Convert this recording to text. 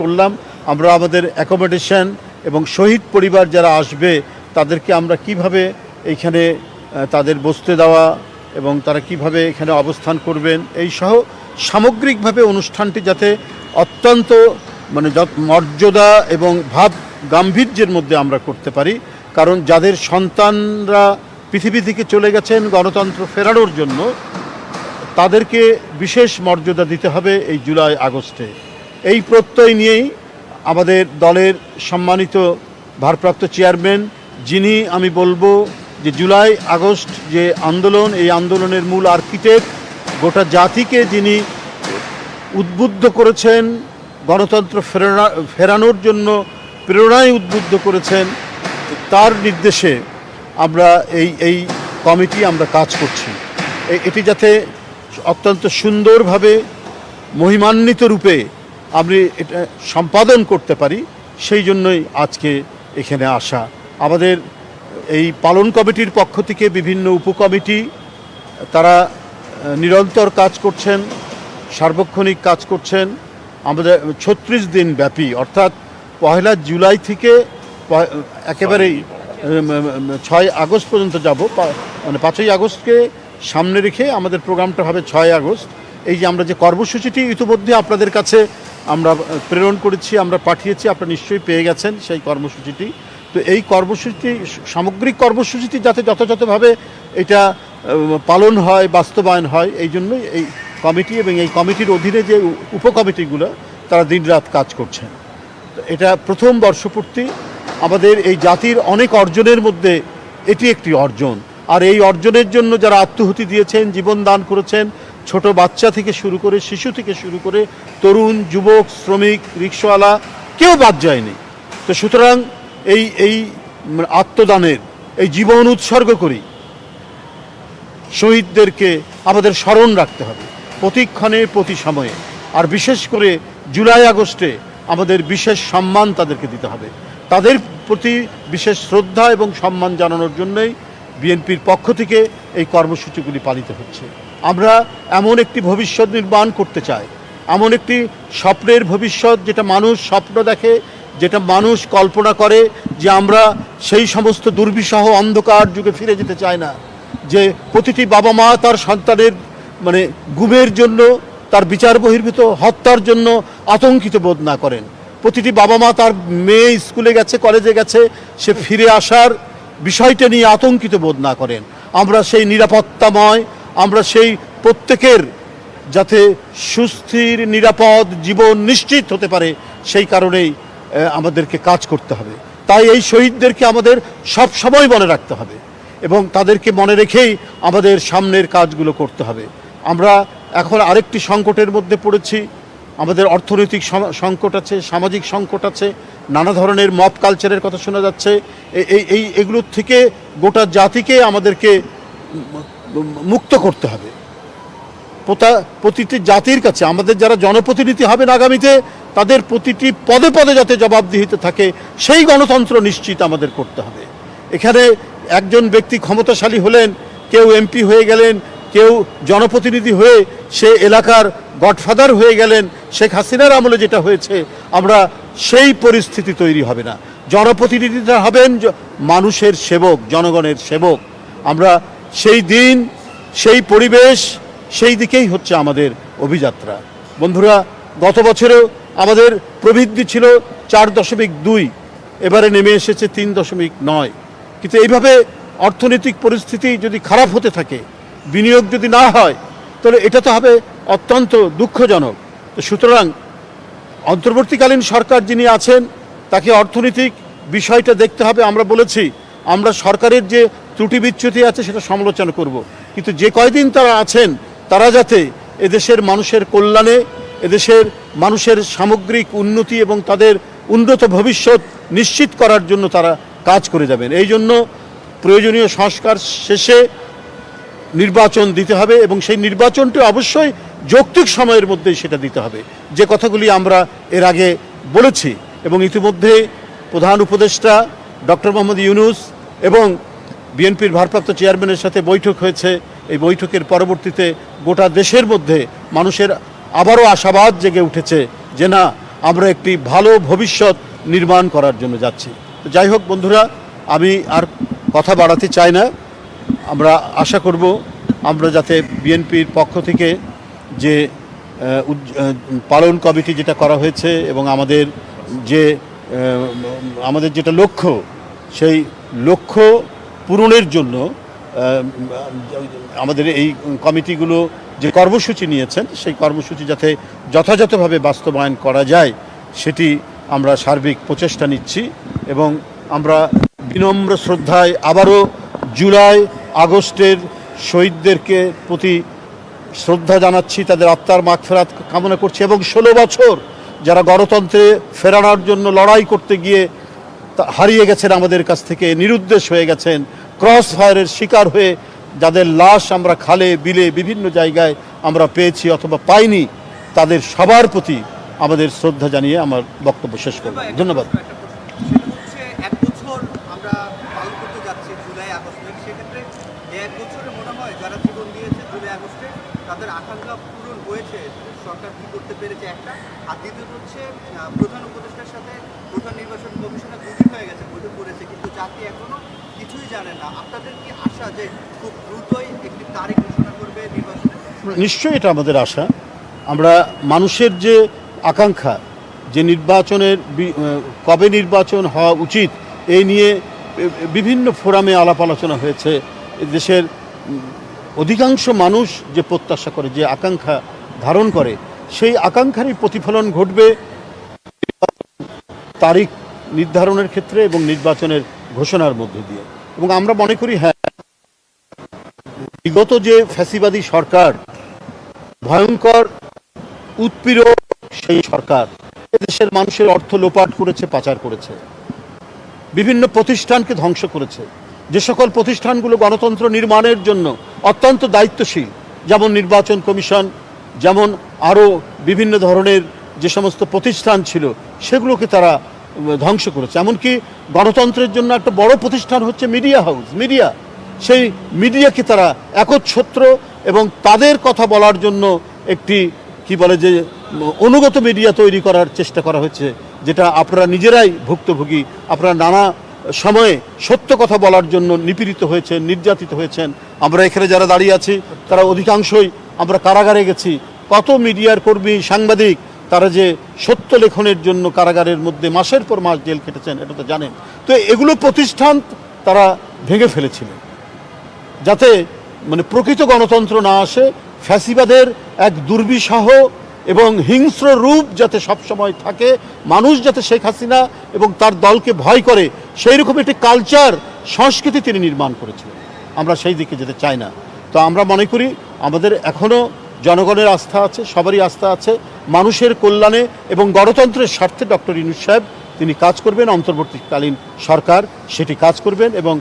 করলাম। আমরা আমাদের অ্যাকোমোডেশন এবং শহীদ পরিবার যারা আসবে, তাদেরকে আমরা কীভাবে এইখানে তাদের বসতে দেওয়া এবং তারা কীভাবে এখানে অবস্থান করবেন, এই সহ সামগ্রিকভাবে অনুষ্ঠানটি যাতে অত্যন্ত মানে মর্যাদা এবং ভাব গাম্ভীর্যের মধ্যে আমরা করতে পারি। কারণ যাদের সন্তানরা পৃথিবী থেকে চলে গেছেন গণতন্ত্র ফেরানোর জন্য, তাদেরকে বিশেষ মর্যাদা দিতে হবে এই জুলাই আগস্টে। এই প্রত্যয় নিয়েই আমাদের দলের সম্মানিত ভারপ্রাপ্ত চেয়ারম্যান, যিনি আমি বলব যে জুলাই আগস্ট যে আন্দোলন, এই আন্দোলনের মূল আর্কিটেক্ট, গোটা জাতিকে যিনি উদ্বুদ্ধ করেছেন, গণতন্ত্র ফেরানা ফেরানোর জন্য প্রেরণায় উদ্বুদ্ধ করেছেন, তার নির্দেশে আমরা এই এই কমিটি আমরা কাজ করছি। এটি যাতে অত্যন্ত সুন্দরভাবে, মহিমান্বিত রূপে আমি এটা সম্পাদন করতে পারি সেই জন্যই আজকে এখানে আসা। আমাদের এই পালন কমিটির পক্ষ থেকে বিভিন্ন উপকমিটি তারা নিরন্তর কাজ করছেন সার্বক্ষণিক কাজ করছেন। আমাদের ছত্রিশ দিন ব্যাপী অর্থাৎ পয়লা জুলাই থেকে একেবারেই ছয় আগস্ট পর্যন্ত যাব। মানে পাঁচই আগস্টকে সামনে রেখে আমাদের প্রোগ্রামটা হবে ছয় আগস্ট। এই যে আমরা যে কর্মসূচিটি ইতিমধ্যে আপনাদের কাছে আমরা প্রেরণ করেছি, আমরা পাঠিয়েছি, আপনারা নিশ্চয়ই পেয়ে গেছেন সেই কর্মসূচিটি। তো এই কর্মসূচিটি, সামগ্রিক কর্মসূচিটি যাতে যথাযথভাবে এটা পালন হয়, বাস্তবায়ন হয়, এই জন্যই এই কমিটি এবং এই কমিটির অধীনে যে উপকমিটিগুলো, তারা দিনরাত কাজ করছেন। এটা প্রথম বর্ষপূর্তি। আমাদের এই জাতির অনেক অর্জনের মধ্যে এটি একটি অর্জন। আর এই অর্জনের জন্য যারা আত্মহুতি দিয়েছেন জীবন দান করেছেন ছোট বাচ্চা থেকে শুরু করে, শিশু থেকে শুরু করে তরুণ, যুবক, শ্রমিক, রিক্সাওয়ালা, কেউ বাদ যায়নি। তো সুতরাং এই এই আত্মদানের, এই জীবন উৎসর্গ করি। শহীদদেরকে আমাদের স্মরণ রাখতে হবে, প্রতিক্ষণে প্রতি সময়ে আর বিশেষ করে জুলাই আগস্টে আমাদের বিশেষ সম্মান তাদেরকে দিতে হবে। তাদের প্রতি বিশেষ শ্রদ্ধা এবং সম্মান জানানোর জন্যই বিএনপির পক্ষ থেকে এই কর্মসূচিগুলি পালিত হচ্ছে। আমরা এমন একটি ভবিষ্যৎ নির্মাণ করতে চাই। এমন একটি স্বপ্নের ভবিষ্যৎ যেটা মানুষ স্বপ্ন দেখে, যেটা মানুষ কল্পনা করে যে আমরা সেই সমস্ত দুর্বিষহ অন্ধকার যুগে ফিরে যেতে চাই না। যে প্রতিটি বাবা মা তার সন্তানের মানে গুমের জন্য, তার বিচার বহির্ভূত হত্যার জন্য আতঙ্কিত বোধ না করেন। প্রতিটি বাবা মা তার মেয়ে স্কুলে গেছে, কলেজে গেছে, সে ফিরে আসার বিষয়টা নিয়ে আতঙ্কিত বোধ না করেন। আমরা সেই নিরাপত্তাময় আমরা সেই প্রত্যেকের যাতে সুস্থির, নিরাপদ জীবন নিশ্চিত হতে পারে, সেই কারণেই আমাদেরকে কাজ করতে হবে। তাই এই শহীদদেরকে আমাদের সব সময় মনে রাখতে হবে এবং তাদেরকে মনে রেখেই আমাদের সামনের কাজগুলো করতে হবে। আমরা এখন আরেকটি সংকটের মধ্যে পড়েছি। আমাদের অর্থনৈতিক সংকট আছে, সামাজিক সংকট আছে, নানা ধরনের মব কালচারের কথা শোনা যাচ্ছে। এই এই, এগুলোর থেকে গোটা জাতিকে আমাদেরকে মুক্ত করতে হবে। প্রতিটি জাতির কাছে, আমাদের যারা জনপ্রতিনিধি হবেন আগামীতে, তাদের প্রতিটি পদে পদে যাতে জবাবদিহিতে থাকে, সেই গণতন্ত্র নিশ্চিত আমাদের করতে হবে। এখানে একজন ব্যক্তি ক্ষমতাশালী হলেন, কেউ এমপি হয়ে গেলেন, কেউ জনপ্রতিনিধি হয়ে সে এলাকার গডফাদার হয়ে গেলেন, শেখ হাসিনার আমলে যেটা হয়েছে, আমরা সেই পরিস্থিতি তৈরি হবে না। জনপ্রতিনিধিরা হবেন মানুষের সেবক, জনগণের সেবক। আমরা সেই দিন, সেই পরিবেশ, সেই দিকেই হচ্ছে আমাদের অভিযাত্রা। বন্ধুরা, গত বছরেও আমাদের প্রবৃদ্ধি ছিল চার দশমিক দুই, এবারে নেমে এসেছে তিন দশমিক নয়। কিন্তু এইভাবে অর্থনৈতিক পরিস্থিতি যদি খারাপ হতে থাকে, বিনিয়োগ যদি না হয়, তাহলে এটা তো হবে অত্যন্ত দুঃখজনক। তো সুতরাং, অন্তর্বর্তীকালীন সরকার যিনি আছেন, তাকে অর্থনৈতিক বিষয়টা দেখতে হবে। আমরা বলেছি, আমরা সরকারের যে ত্রুটি বিচ্যুতি আছে, সেটা সমালোচনা করব। কিন্তু যে কয়দিন তারা আছেন, তারা যাতে এদেশের মানুষের কল্যাণে, এদেশের মানুষের সামগ্রিক উন্নতি এবং তাদের উন্নত ভবিষ্যৎ নিশ্চিত করার জন্য তারা কাজ করে যাবেন। এই জন্য প্রয়োজনীয় সংস্কার শেষে নির্বাচন দিতে হবে এবং সেই নির্বাচনটি অবশ্যই যৌক্তিক সময়ের মধ্যে সেটা দিতে হবে। যে কথাগুলি আমরা এর আগে বলেছি এবং ইতিমধ্যে প্রধান উপদেষ্টা ডক্টর মোহাম্মদ ইউনুস এবং বিএনপির ভারপ্রাপ্ত চেয়ারম্যানের সাথে বৈঠক হয়েছে। এই বৈঠকের পরবর্তীতে গোটা দেশের মধ্যে মানুষের আবারও আশাবাদ জেগে উঠেছে যে না, আমরা একটি ভালো ভবিষ্যৎ নির্মাণ করার জন্য যাচ্ছি। যাই হোক বন্ধুরা, আমি আর কথা বাড়াতে চাই না। আমরা আশা করব আমরা যাতে বিএনপির পক্ষ থেকে যে পালন কমিটি যেটা করা হয়েছে এবং আমাদের যে আমাদের যেটা লক্ষ্য, সেই লক্ষ্য পূরণের জন্য আমাদের এই কমিটিগুলো যে কর্মসূচি নিয়েছেন, সেই কর্মসূচি যাতে যথাযথভাবে বাস্তবায়ন করা যায়, সেটি আমরা সার্বিক প্রচেষ্টা নিচ্ছি এবং আমরা বিনম্র শ্রদ্ধায় আবারও জুলাই আগস্টের শহীদদেরকে প্রতি শ্রদ্ধা জানাচ্ছি, তাদের আত্মার মাগফেরাত কামনা করছি এবং ষোলো বছর যারা গণতন্ত্রে ফেরানোর জন্য লড়াই করতে গিয়ে হারিয়ে গেছেন আমাদের কাছ থেকে, নিরুদ্দেশ হয়ে গেছেন, ক্রস ফায়ারের শিকার হয়ে যাদের লাশ আমরা খালে, বিলে বিভিন্ন জায়গায় আমরা পেয়েছি অথবা পাইনি, তাদের সবার প্রতি আমাদের শ্রদ্ধা জানিয়ে আমার বক্তব্য শেষ করব। ধন্যবাদ। সরকার কি করতে পেরেছে একটা? আর দ্বিতীয়ত হচ্ছে প্রধান উপদেষ্টার সাথে প্রধান নির্বাচন কমিশনার দুটি হয়ে গেছে বৈঠক করেছে কিন্তু জাতি এখনও কিছুই জানে না। আপনাদের কি আশা যে খুব দ্রুতই একটি তারিখ ঘোষণা করবে নির্বাচনের নিশ্চয়ই এটা আমাদের আশা। আমরা মানুষের যে আকাঙ্ক্ষা যে নির্বাচনের কবে নির্বাচন হওয়া উচিত, এই নিয়ে বিভিন্ন ফোরামে আলাপ আলোচনা হয়েছে। দেশের অধিকাংশ মানুষ যে প্রত্যাশা করে, যে আকাঙ্ক্ষা ধারণ করে, সেই আকাঙ্ক্ষারই প্রতিফলন ঘটবে। তারিখ নির্ধারণের ক্ষেত্রে এবং নির্বাচনের ঘোষণার মধ্যে দিয়ে। এবং আমরা মনে করি হ্যাঁ বিগত যে ফ্যাসিবাদী সরকার, ভয়ঙ্কর উৎপীড়ক সেই সরকার দেশের মানুষের অর্থ লোপাট করেছে, পাচার করেছে। বিভিন্ন প্রতিষ্ঠানকে ধ্বংস করেছে। যে সকল প্রতিষ্ঠানগুলো গণতন্ত্র নির্মাণের জন্য অত্যন্ত দায়িত্বশীল, যেমন নির্বাচন কমিশন, যেমন আরও বিভিন্ন ধরনের যে সমস্ত প্রতিষ্ঠান ছিল, সেগুলোকে তারা ধ্বংস করেছে। এমনকি গণতন্ত্রের জন্য একটা বড় প্রতিষ্ঠান হচ্ছে মিডিয়া হাউস মিডিয়া সেই মিডিয়াকে তারা একচ্ছত্র এবং তাদের কথা বলার জন্য একটি, কি বলে যে, অনুগত মিডিয়া তৈরি করার চেষ্টা করা হয়েছে যেটা আপনারা নিজেরাই ভুক্তভোগী, আপনারা নানা সময়ে সত্য কথা বলার জন্য নিপীড়িত হয়েছেন, নির্যাতিত হয়েছেন। আমরা এখানে যারা দাঁড়িয়ে আছি, তারা অধিকাংশই আমরা কারাগারে গেছি। কত মিডিয়ার কর্মী, সাংবাদিক তারা যে সত্য লেখনের জন্য কারাগারের মধ্যে মাসের পর মাস জেল কেটেছেন এটা তো জানেন। তো এগুলো প্রতিষ্ঠান তারা ভেঙে ফেলেছিলেন। যাতে মানে প্রকৃত গণতন্ত্র না আসে, ফ্যাসিবাদের এক দুর্বিষহ এবং হিংস্র রূপ যাতে সবসময় থাকে, মানুষ যাতে শেখ হাসিনা এবং তার দলকে ভয় করে সেই রকম একটি কালচার, সংস্কৃতি তিনি নির্মাণ করেছিলেন। আমরা সেই দিকে যেতে চাই না। তো আমরা মনে করি, আমাদের এখনও জনগণের আস্থা আছে, সবারই আস্থা আছে। মানুষের কল্যাণে এবং গণতন্ত্রের স্বার্থে ডক্টর ইনুস সাহেব তিনি কাজ করবেন। অন্তর্বর্তীকালীন সরকার সেটি কাজ করবেন এবং